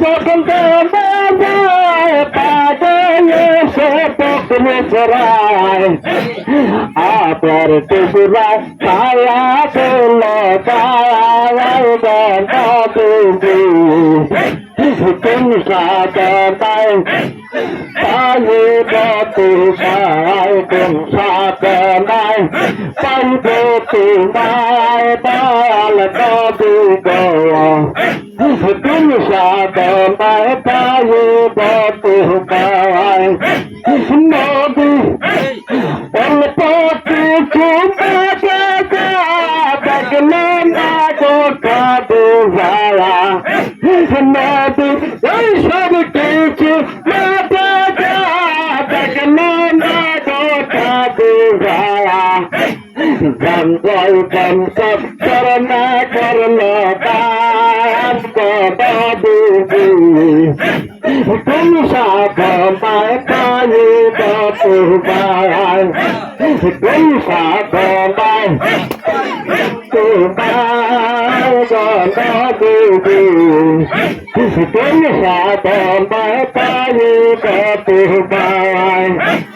যখন আপর টুকরা ছায়া বাবু তুম সাদায় পায়ে বাতু পায় তুম সাদায় পাইবে তোমায় কিছু বাজা দেখলে না গোটা দুজারা নদী এই সব কিছু বাজা দেখলে না গোটা দুজারা জঙ্গল জঙ্গল করনা করল কাম বাবু তুম সাথ মায় পায়ে বাপু বায় তুম সাথ মায় তোমার বাবু তুম সাথ মায় পায়ে বাপু বায়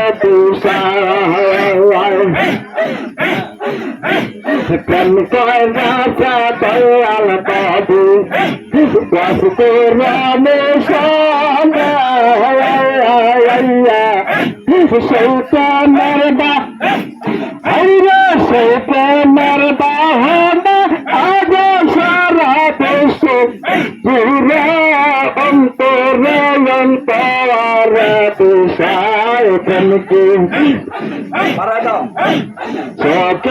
প্রেম কয় রাজা দয়াল বাবু। বাস রামে সৈতানের বা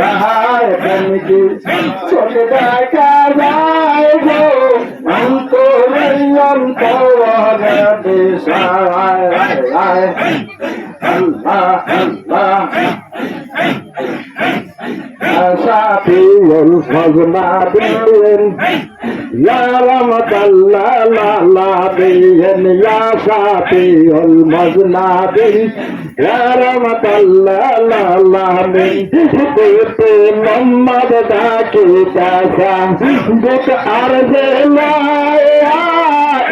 বিশায় প্রেমিকি চলে দেখা যায় গো। অন্তরে অন্তর বিশায় আল্লাহ আল্লাহ। লালা দিন ইয়া সাথীয়ল মজনা দিন ইয়া রহমতাল্লাহ লালা দিন দেখতে মোহাম্মদ ডাকি দাসা দেখ আর যে লায়া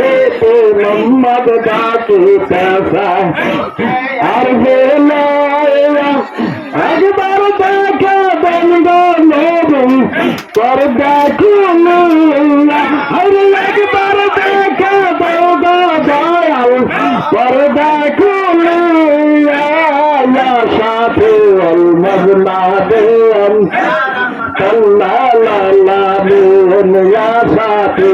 এতে মোহাম্মদ ডাকি দাসা আর যে লায়া একবার দেখা বন্ধ নবী তোর দেখুন আরে একবার দেখা তোর দেখুন সাথে মজলা দেন কল্লা লালা দেন সাথে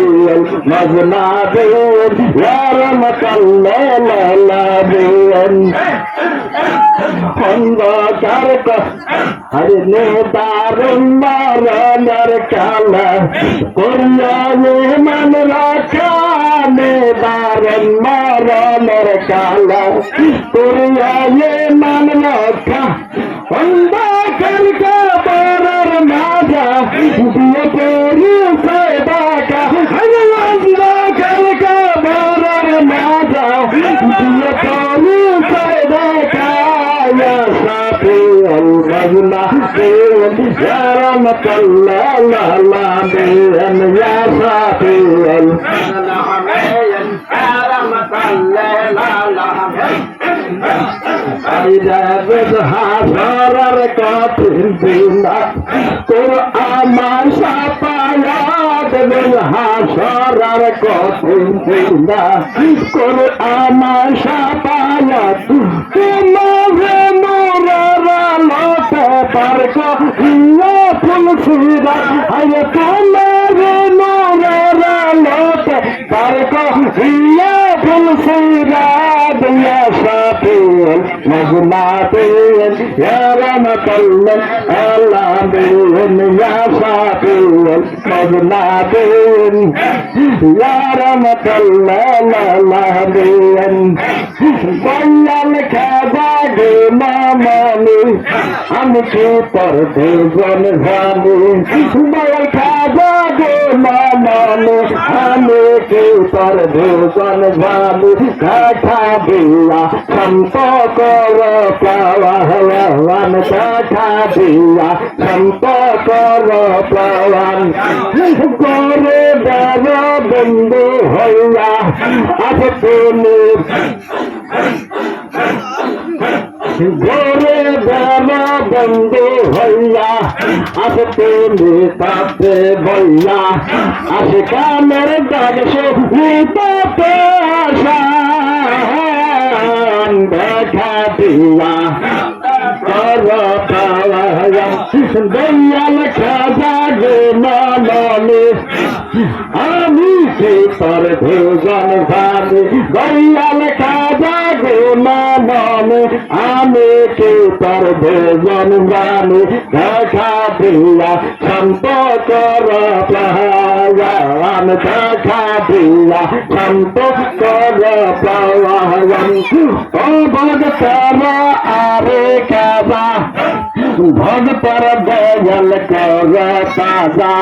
মজলা দেন ইয়ার মকল্লা লালা দেন অন্ধকার হরে নেতার মরণের কালা করিয়া মান রাখা। নেতার মরণের কালা করিয়া মান রাখা অন্ধকার কাপড়ের মাজা দিয়ে পরি সদাকা المجنى يا رحمة الله لا لا بين يا صافي إذا بدها صار كاتب بينا قرآن شفايات منها صار كاتب بينا قرآن شفايات তোমার নূরের আলোতে পারক ইয়া ফুলসিরা আরে তোমার ইয়া ফুলসিরা দিয়া সাফিল মজনাতিন ইয়া রহমাতাল্লাহ আলামিন ইয়া সাফিল মজনাতিন ইয়া রহমাতাল্লাহ আলামিন বল্লাল খাবা গে মামানি আমি কি তোর দুজন জানি বল খাবা গে মামানি আমি কি তোর দুজন জানি কাঠা দিয়া সম্পর্ক প্লাওয়ান কাঠা দিয়া সম্পর্ক প্লাওয়ান করে বড় বন্ধু হইয়া আছে তুমি গোরে বন্ধু হইয়া আসে তুমি তাতে বইয়া আসে কামের দাগ সে দেখা দিয়া, কর পাওয়া, দয়াল খাজা গে মানলে আমি সে তোর ভোজন ভাবে, দয়াল খাজা গে আমি কে তার ভোজন জানি দেখা দিয়া সম্পর্ক প্লাহান দেখা দিয়া সম্পর্ক প্লাহান ও ভগতার আরে কাবা। ভগতর দয়াল কর তাজা।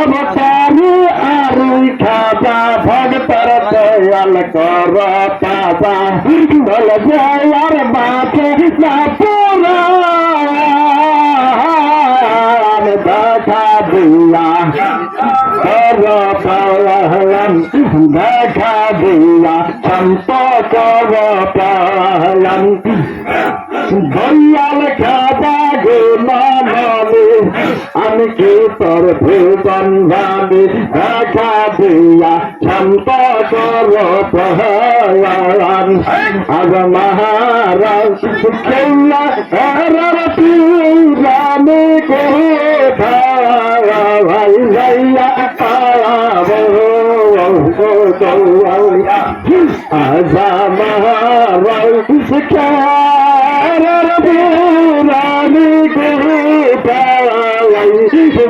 অবতারি আরু খাজা ভগতর দয়াল কর তাজা। বল জয়ার বাঁচে না পুরাণ দেখা দিয়া। কর পালন দেখা দিয়া। সম্পর্ক পালন দয়াল খাজা কি তোর ভুবন ভাবে দেখা দিয়া সম্পর্ক প্রহলান আজ মহারাজ খেলা রতি রামে কো ভাই যাইয়া পাবো আজ মহারাজ খেলা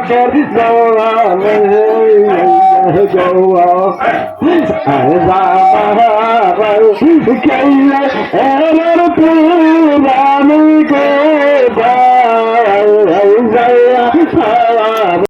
চোখের জওয়ানে গৌয়া আমার কেলে এর পুরানি কে